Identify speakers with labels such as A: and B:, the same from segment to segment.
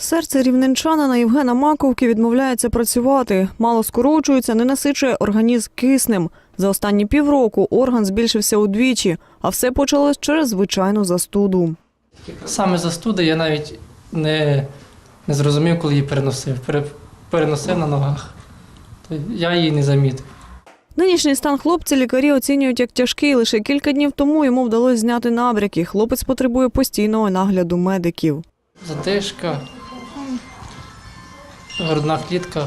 A: Серце рівненчанина Євгена Маковки відмовляється працювати. Мало скорочується, не насичує організм киснем. За останні півроку орган збільшився удвічі, а все почалось через звичайну застуду.
B: Саме застуди я навіть не, не зрозумів, коли її переносив. Переносив на ногах. Я її не замітив.
A: Нинішній стан хлопця лікарі оцінюють як тяжкий. Лише кілька днів тому йому вдалося зняти набряки. Хлопець потребує постійного нагляду медиків.
B: Затишка, грудна клітка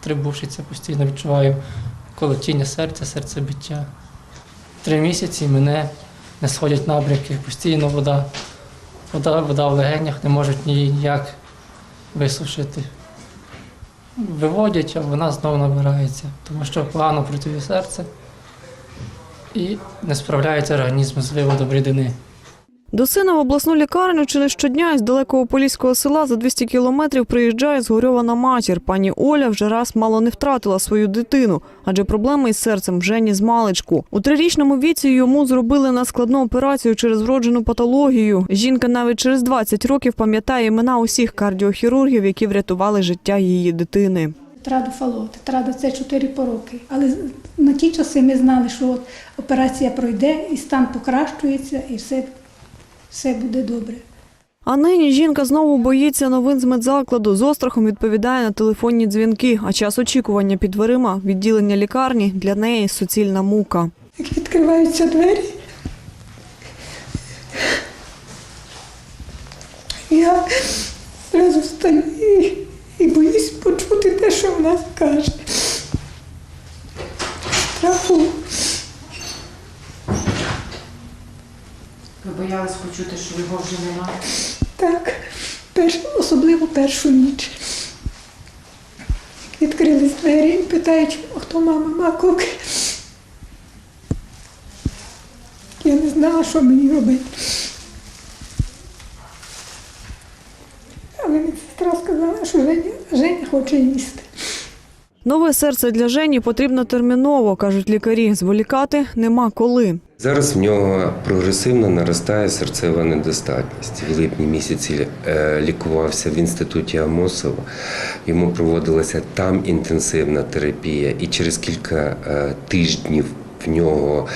B: трибушиться постійно відчуваю колотіння серця, серцебиття. Три місяці мене не сходять набряки, постійно вода. Вода, вода в легенях не можуть ніяк висушити. Виводять, а вона знову набирається, тому що погано працює серце і не справляється організм з виводом рідини.
A: До сина в обласну лікарню чи не щодня із далекого поліського села за 200 кілометрів приїжджає згорьована матір. Пані Оля вже раз мало не втратила свою дитину, адже проблеми із серцем вже ні з маличку. У трирічному віці йому зробили надскладну операцію через вроджену патологію. Жінка навіть через 20 років пам'ятає імена усіх кардіохірургів, які врятували життя її дитини.
C: Тетраду фало, тетрада це 4 пороки. Але на ті часи ми знали, що от операція пройде і стан покращується, і все, все буде добре.
A: А нині жінка знову боїться новин з медзакладу. З острахом відповідає на телефонні дзвінки, а час очікування під дверима відділення лікарні для неї суцільна мука.
C: Як відкриваються двері, я одразу встаю і, і боюсь почути те, що вона скаже. Страху.
D: Боялись почути, що його вже нема.
C: Так, перш, особливо першу ніч. Відкрились двері і питають, хто мама Макок. Я не знала, що мені робити. Але медсестра сказала, що Женя, Женя хоче їсти.
A: Нове серце для Жені потрібно терміново, кажуть лікарі. Зволікати нема коли.
E: Зараз в нього прогресивно наростає серцева недостатність. В липні місяці е, лікувався в інституті Амосова. Йому проводилася там інтенсивна терапія, і через кілька е, тижнів в нього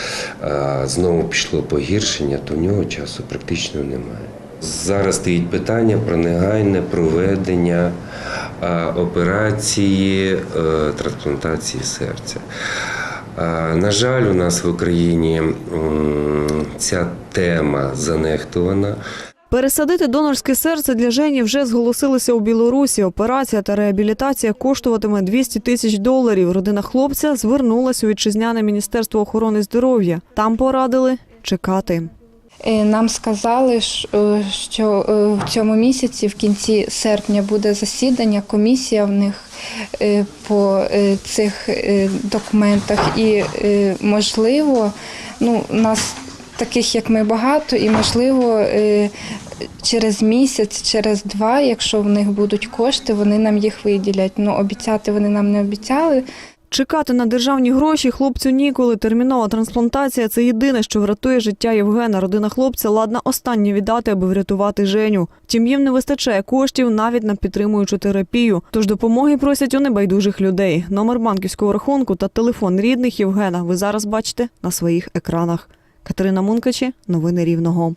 E: е, знову пішло погіршення, то в нього часу практично немає. Зараз стоїть питання про негайне проведення операції е, трансплантації серця. На жаль, у нас в Україні ця тема занехтована.
A: Пересадити донорське серце для Жені вже зголосилися у Білорусі. Операція та реабілітація коштуватиме 200 тисяч доларів. Родина хлопця звернулася у вітчизняне міністерство охорони здоров'я. Там порадили чекати.
F: Е, Нам сказали, е, що е, в цьому місяці, в кінці серпня, буде засідання, комісія в них по цих документах. І можливо, ну, нас таких як ми багато, і можливо. Через місяць, через два, якщо в них будуть кошти, вони нам їх виділять. Ну обіцяти вони нам не обіцяли.
A: Чекати на державні гроші хлопцю ніколи. Термінова трансплантація це єдине, що врятує життя Євгена. Родина хлопця ладна останнє віддати, аби врятувати Женю. Втім, їм не вистачає коштів навіть на підтримуючу терапію. Тож допомоги просять у небайдужих людей. Номер банківського рахунку та телефон рідних Євгена ви зараз бачите на своїх екранах. Катерина Мункачі, новини Рівного.